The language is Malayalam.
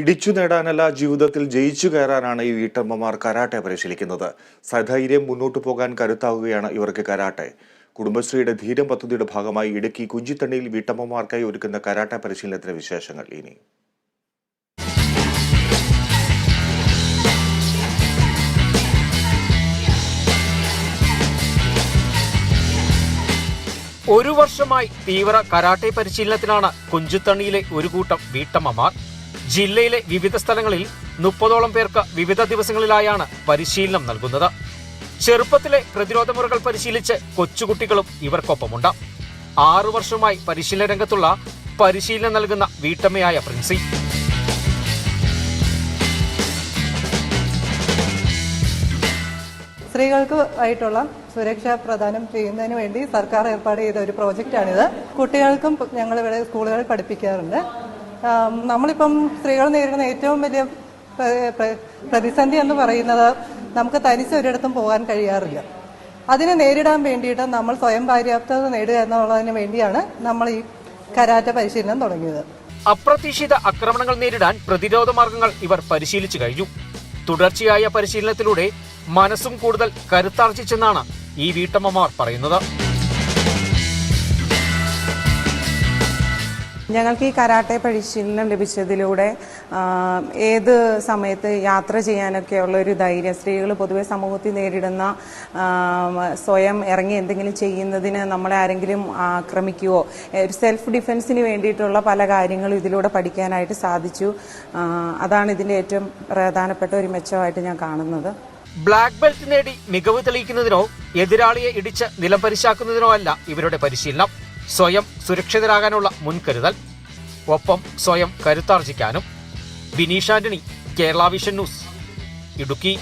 ഇടിച്ചു നേടാനല്ല ജീവിതത്തിൽ ജയിച്ചു കയറാനാണ് ഈ വീട്ടമ്മമാർ കരാട്ടെ പരിശീലിക്കുന്നത്. സധൈര്യം മുന്നോട്ട് പോകാൻ കരുത്താവുകയാണ് ഇവർക്ക് കരാട്ടെ. കുടുംബശ്രീയുടെ ധീരം പദ്ധതിയുടെ ഭാഗമായി ഇടുക്കി കുഞ്ചിത്തണ്ണിയിൽ വീട്ടമ്മമാർക്കായി ഒരുക്കുന്ന കരാട്ടെ പരിശീലനത്തിന്റെ വിശേഷങ്ങൾ ഇനി. ഒരു വർഷമായി തീവ്ര കരാട്ടെ പരിശീലനത്തിനാണ് കുഞ്ചുത്തണ്ണിയിലെ ഒരു കൂട്ടം വീട്ടമ്മമാർ ജില്ലയിലെ വിവിധ സ്ഥലങ്ങളിൽ മുപ്പതോളം പേർക്ക് വിവിധ ദിവസങ്ങളിലായാണ് പരിശീലനം നൽകുന്നത്. ചെറുപ്പത്തിലെ പ്രതിരോധ മുറകൾ പരിശീലിച്ച് കൊച്ചുകുട്ടികളും ഇവർക്കൊപ്പമുണ്ട്. ആറു വർഷമായി പരിശീലന രംഗത്തുള്ള പരിശീലനം നൽകുന്ന വീട്ടമ്മയായ പ്രിൻസി. സ്ത്രീകൾക്ക് ആയിട്ടുള്ള സുരക്ഷ പ്രദാനം ചെയ്യുന്നതിന് വേണ്ടി സർക്കാർ ഏർപ്പാട് ചെയ്ത ഒരു പ്രോജക്റ്റാണിത്. കുട്ടികൾക്കും ഞങ്ങളിവിടെ സ്കൂളുകളിൽ പഠിപ്പിക്കാറുണ്ട്. നമ്മളിപ്പം സ്ത്രീകൾ നേരിടുന്ന ഏറ്റവും വലിയ പ്ര- പ്ര- പ്രതിസന്ധി എന്ന് പറയുന്നത് നമുക്ക് തനിച്ച് ഒരിടത്തും പോകാൻ കഴിയാറില്ല. അതിനെ നേരിടാൻ വേണ്ടിയിട്ട് നമ്മൾ സ്വയം പര്യാപ്തത നേടുക എന്നുള്ളതിന് വേണ്ടിയാണ് നമ്മൾ ഈ കരാറ്റ പരിശീലനം തുടങ്ങിയത്. അപ്രതീക്ഷിത ആക്രമണങ്ങൾ നേരിടാൻ പ്രതിരോധ മാർഗങ്ങൾ ഇവർ പരിശീലിച്ചു കഴിഞ്ഞു. തുടർച്ചയായ പരിശീലനത്തിലൂടെ മനസ്സും കൂടുതൽ കരുത്താർജിച്ചെന്നാണ് ഈ വീട്ടമ്മമാർ പറയുന്നത്. ഞങ്ങൾക്ക് ഈ കരാട്ടെ പരിശീലനം ലഭിച്ചതിലൂടെ ഏത് സമയത്ത് യാത്ര ചെയ്യാനൊക്കെയുള്ള ഒരു ധൈര്യം സ്ത്രീകൾ പൊതുവെ സമൂഹത്തിൽ നേരിടുന്ന സ്വയം ഇറങ്ങി എന്തെങ്കിലും ചെയ്യുന്നതിന് നമ്മളെ ആരെങ്കിലും ആക്രമിക്കുകയോ ഒരു സെൽഫ് ഡിഫെൻസിന് വേണ്ടിയിട്ടുള്ള പല കാര്യങ്ങളും ഇതിലൂടെ പഠിക്കാനായിട്ട് സാധിച്ചു. അതാണ് ഇതിന്റെ ഏറ്റവും പ്രധാനപ്പെട്ട ഒരു മെച്ചമായിട്ട് ഞാൻ കാണുന്നത്. ബ്ലാക്ക് ബെൽറ്റ് നേടി മികവ് തെളിയിക്കുന്നതിനോ എതിരാളിയെ ഇടിച്ച് നിലം പരിശാക്കുന്നതിനോ അല്ല ഇവരുടെ പരിശീലനം. സ്വയം സുരക്ഷിതരാകാനുള്ള മുൻകരുതൽ ഒപ്പം സ്വയം കരുത്താർജിക്കാനും. Binish Antony Kerala vision news Idukki.